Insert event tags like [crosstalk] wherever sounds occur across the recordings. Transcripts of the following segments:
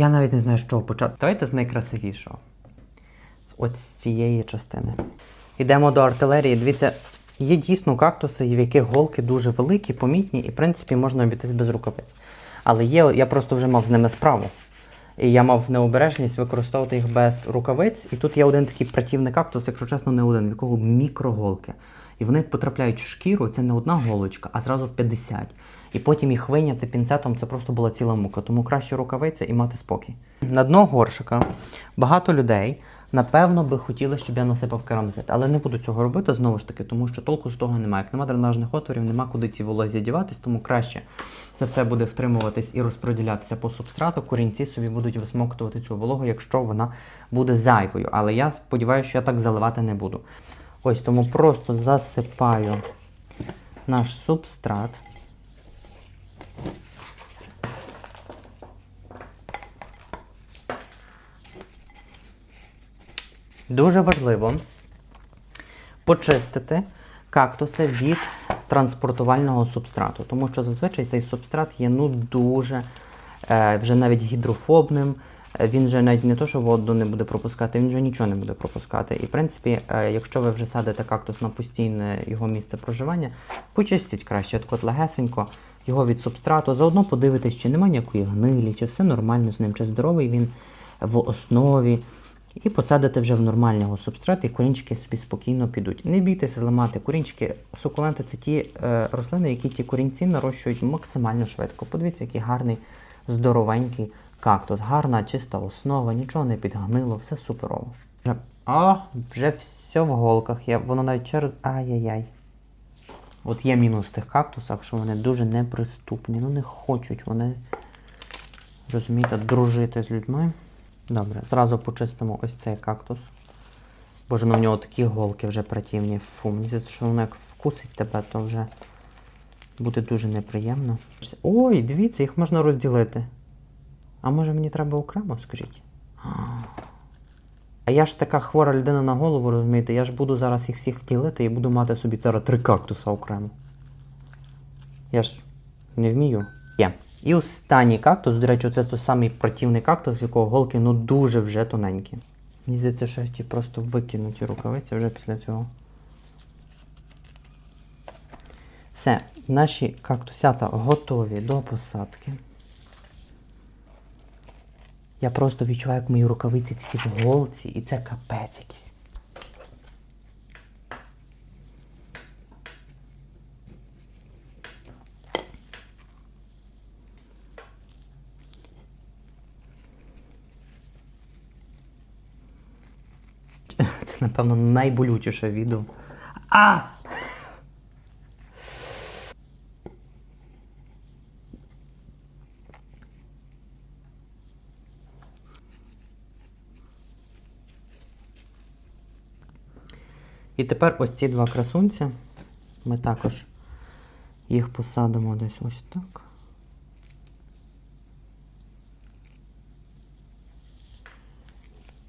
Я навіть не знаю, з чого почати. Давайте з найкрасивішого. З ось цієї частини. Йдемо до артилерії. Дивіться, є дійсно кактуси, в яких голки дуже великі, помітні, і в принципі можна обійтись без рукавиць. Але є, я просто вже мав з ними справу. І я мав необережність використовувати їх без рукавиць. І тут є один такий противний кактус, якщо чесно, не один, в якого мікроголки. І вони потрапляють в шкіру, це не одна голочка, а зразу 50. І потім їх вийняти пінцетом це просто була ціла мука. Тому краще рукавиця і мати спокій. На дно горшика багато людей. Напевно, би хотіли, щоб я насипав керамзит, але не буду цього робити знову ж таки, тому що толку з того немає. Як нема дренажних отворів, нема куди ці волозі діватись, тому краще це все буде втримуватись і розподілятися по субстрату. Корінці собі будуть висмоктувати цю вологу, якщо вона буде зайвою. Але я сподіваюся, що я так заливати не буду. Ось тому просто засипаю наш субстрат. Дуже важливо почистити кактуси від транспортувального субстрату, тому що зазвичай цей субстрат є ну дуже е, вже навіть гідрофобним. Е, Він же навіть не то, що воду не буде пропускати, він вже нічого не буде пропускати. І в принципі, е, якщо ви вже садите кактус на постійне його місце проживання, почистіть краще от легесенько його від субстрату. Заодно подивитись, чи немає ніякої гнилі, чи все нормально з ним, чи здоровий він в основі. І посадите вже в нормального субстрат, і корінчики собі спокійно підуть. Не бійтеся зламати корінчики. Сукуленти це ті е, рослини, які ті корінці нарощують максимально швидко. Подивіться, який гарний, здоровенький кактус. Гарна, чиста основа, нічого не підгнило, все суперово. Вже, а, вже все в голках є. Воно навіть через. Ай-яй-яй. От є мінус в тих кактусах, що вони дуже неприступні. Ну не хочуть вони, розумієте, дружити з людьми. Добре, зразу почистимо ось цей кактус. Боже, ну в нього такі голки вже противні. Фу, мені здається, що воно як вкусить тебе, то вже буде дуже неприємно. Ой, дивіться, їх можна розділити. А може мені треба окремо, скажіть? А я ж така хвора людина на голову, розумієте, я ж буду зараз їх всіх ділити і буду мати собі зараз три кактуса окремо. Я ж не вмію. Є. І останній кактус, до речі, це той самий противний кактус, якого голки ну дуже вже тоненькі. Мені здається, що ті просто викинуті рукавиці вже після цього. Все, наші кактусята готові до посадки. Я просто відчуваю, як мої рукавиці всі в голці, і це капець якийсь. Це, напевно, найболючіше відео. А! І тепер ось ці два красунці. Ми також їх посадимо десь ось так.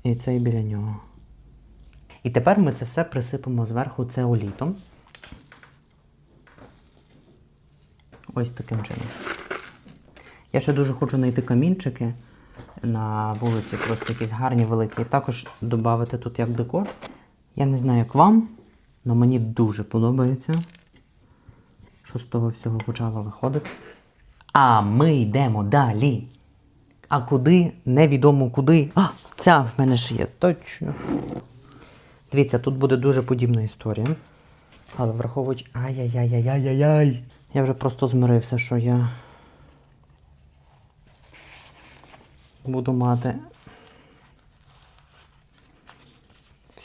І цей біля нього. І тепер ми це все присипемо зверху цеолітом. Ось таким чином. Я ще дуже хочу знайти камінчики на вулиці, просто якісь гарні великі. І також додати тут як декор. Я не знаю, як вам, але мені дуже подобається, що з того всього почало виходити. А ми йдемо далі. А куди? Невідомо куди. А, ця в мене ж є, точно. Дивіться, тут буде дуже подібна історія. Але враховуючи. Ай-яй-яй-яй-яй-яй. Я вже просто змирився, що я буду мати.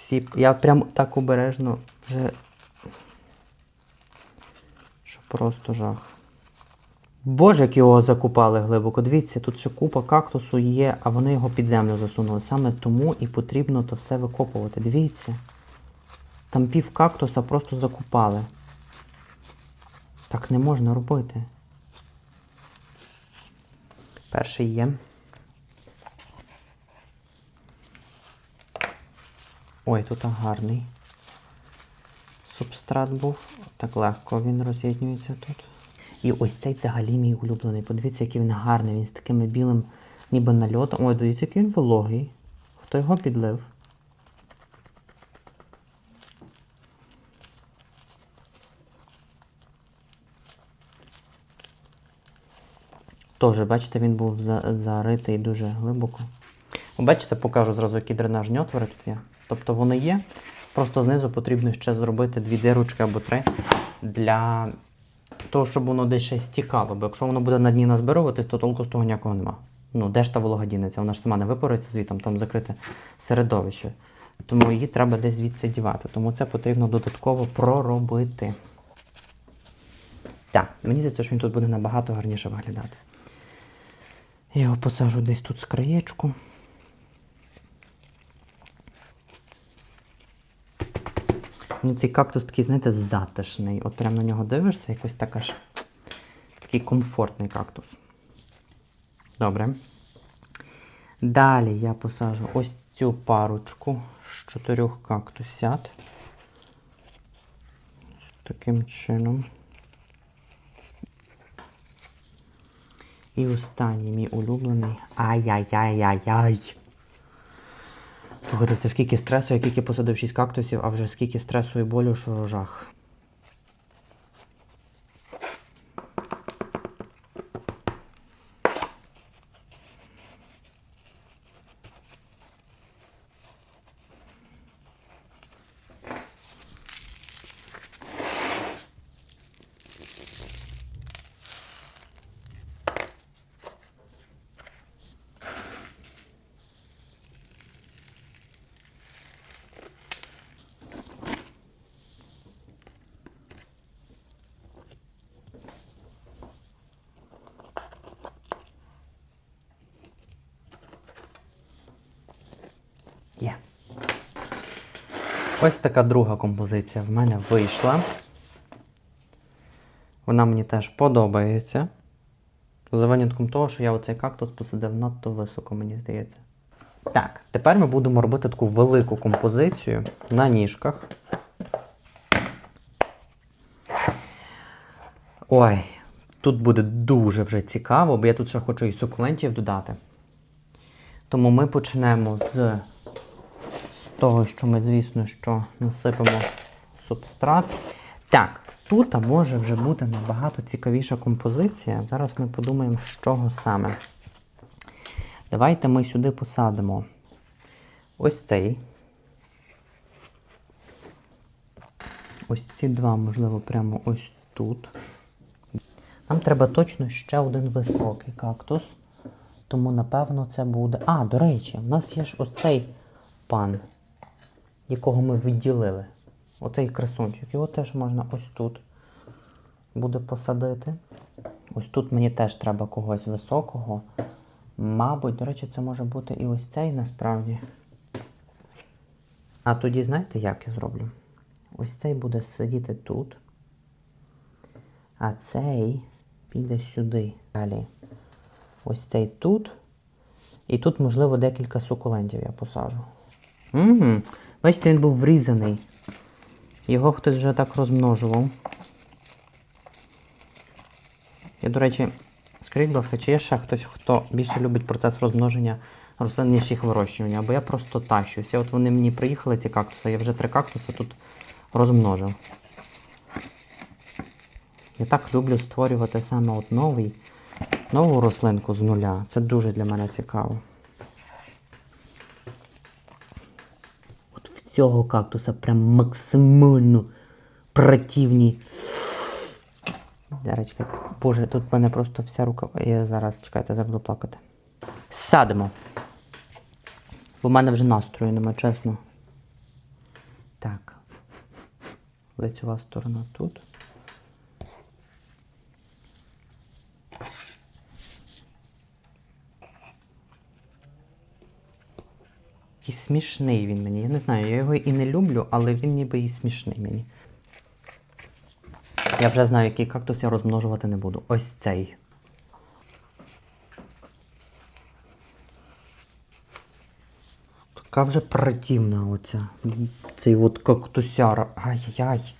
Всі. Я прям так обережно вже. Що просто жах. Боже, як його закупали глибоко. Дивіться, тут ще купа кактусу є, а вони його під землю засунули. Саме тому і потрібно то все викопувати. Дивіться. Там пів кактуса просто закупали. Так не можна робити. Перший є. Ой, тут гарний. Субстрат був. Так легко він роз'єднюється тут. І ось цей взагалі мій улюблений. Подивіться, який він гарний. Він з такими білим ніби нальотом. Ой, дивіться, який він вологий. Хто його підлив? Тоже, бачите, він був за- заритий дуже глибоко. Бачите, покажу зразу, які дренажні отвори тут є. Тобто вони є. Просто знизу потрібно ще зробити дві дирочки або три для того, щоб воно десь ще стікало. Бо якщо воно буде на дні назбируватись, то толку з того ніякого нема. Ну, де ж та волога дінеться? Вона ж сама не випарується звітом, там закрите середовище. Тому її треба десь звідси дівати. Тому це потрібно додатково проробити. Так, мені здається, що він тут буде набагато гарніше виглядати. Я його посажу десь тут з краєчку. Ну, цей кактус такий, знаєте, затишний. От прямо на нього дивишся, якось так аж такий комфортний кактус. Добре. Далі я посажу ось цю парочку з чотирьох кактусят. Таким чином. І останній мій улюблений. Ай-яй-яй-яй-яй. Слухайте, це скільки стресу, я тільки посадив 6 кактусів, а вже скільки стресу і болю, що жах. Ось така друга композиція в мене вийшла. Вона мені теж подобається. За винятком того, що я оцей кактус посадив надто високо, мені здається. Так, тепер ми будемо робити таку велику композицію на ніжках. Ой, тут буде дуже вже цікаво, бо я тут ще хочу і сукулентів додати. Тому ми почнемо з, того, що ми, звісно, що насипемо субстрат. Так, тут може вже бути набагато цікавіша композиція. Зараз ми подумаємо, з чого саме. Давайте ми сюди посадимо ось цей. Ось ці два, можливо, прямо ось тут. Нам треба точно ще один високий кактус. Тому, напевно, це буде. А, до речі, в нас є ж оцей пан, якого ми відділили. Оцей красунчик. Його теж можна ось тут буде посадити. Ось тут мені теж треба когось високого. Мабуть, до речі, це може бути і ось цей насправді. А тоді знаєте, як я зроблю? Ось цей буде сидіти тут. А цей піде сюди. Далі. Ось цей тут. І тут, можливо, декілька сукулентів я посажу. Угу. Бачите, він був врізаний. Його хтось вже так розмножував. І, до речі, скажіть, будь ласка, чи є ще хтось, хто більше любить процес розмноження рослин, ніж їх вирощування? Або я просто тащуся. От вони мені приїхали, ці кактуси, я вже три кактуси тут розмножив. Я так люблю створювати саме от новий, нову рослинку з нуля. Це дуже для мене цікаво. От в цього кактуса прям максимально противні. Зараз. Боже, тут в мене просто вся рука. Я зараз чекайте, зараз буду плакати. Садимо. Бо в мене вже настрою немає, чесно. Так. Лицьова сторона тут. І смішний він мені. Я не знаю, я його і не люблю, але він ніби і смішний мені. Я вже знаю, який кактус я розмножувати не буду. Ось цей. Така вже противна оця. Цей от кактусяра. Ай-яй-яй.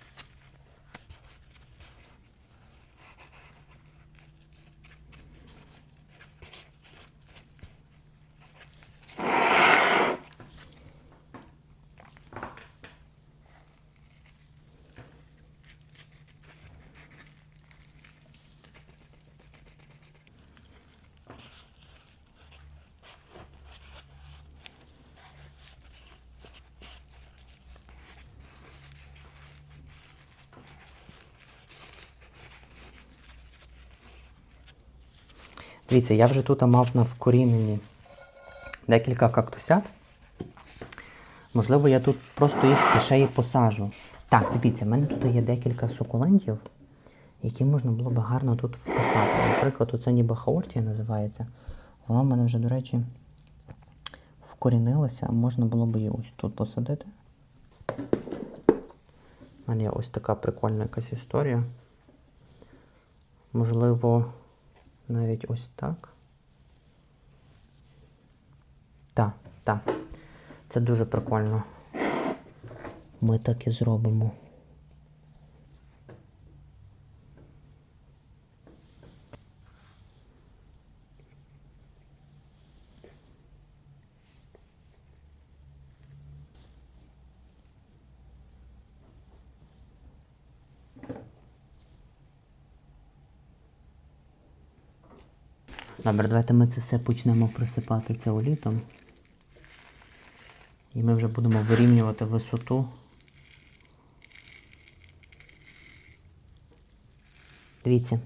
Дивіться, я вже тут мав на вкоріненні декілька кактусят. Можливо, я тут просто їх ще й посажу. Так, дивіться, в мене тут є декілька сукулентів, які можна було б гарно тут вписати. Наприклад, оце ніби хаортія називається. Вона в мене вже, до речі, вкорінилася, можна було б її ось тут посадити. У мене є ось така прикольна якась історія. Можливо, навіть ось так. Так, так. Це дуже прикольно. Ми так і зробимо. Добре, давайте ми це все почнемо присипати цеолітом. І ми вже будемо вирівнювати висоту. Дивіться,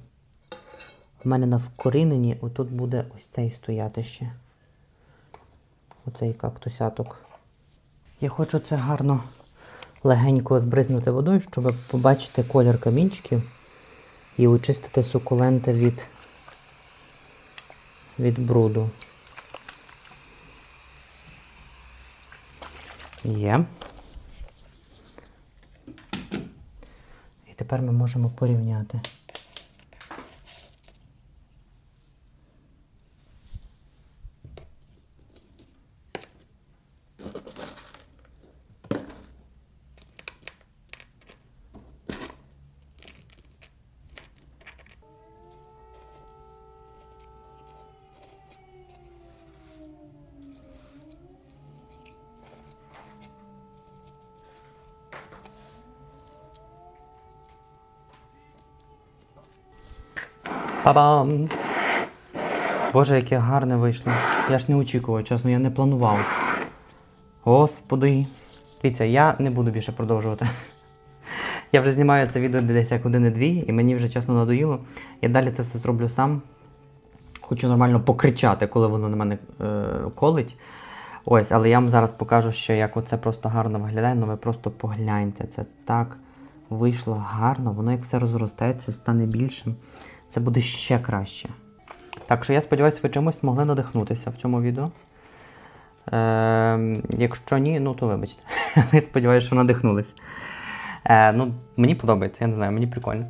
в мене на вкоріненні отут буде ось цей стояти ще. Оцей кактусяток. Я хочу це гарно легенько збризнути водою, щоб побачити колір камінчиків і очистити сукуленти від, від бруду. Є. І тепер ми можемо порівняти. Па-бам! Боже, яке гарне вийшло. Я ж не очікував, чесно, я не планував. Господи. Дивіться, я не буду більше продовжувати. Я вже знімаю це відео десь як години-дві, і мені вже чесно надоїло. Я далі це все зроблю сам. Хочу нормально покричати, коли воно на мене е, колить. Ось, але я вам зараз покажу, що як оце просто гарно виглядає, ну ви просто погляньте. Це так вийшло гарно, воно як все розростається, стане більшим. Це буде ще краще. Так що я сподіваюся, ви чимось змогли надихнутися в цьому відео. Е, якщо ні, ну то вибачте. [laughs] Я сподіваюся, що надихнулись. Е, ну, мені подобається, я не знаю, мені прикольно.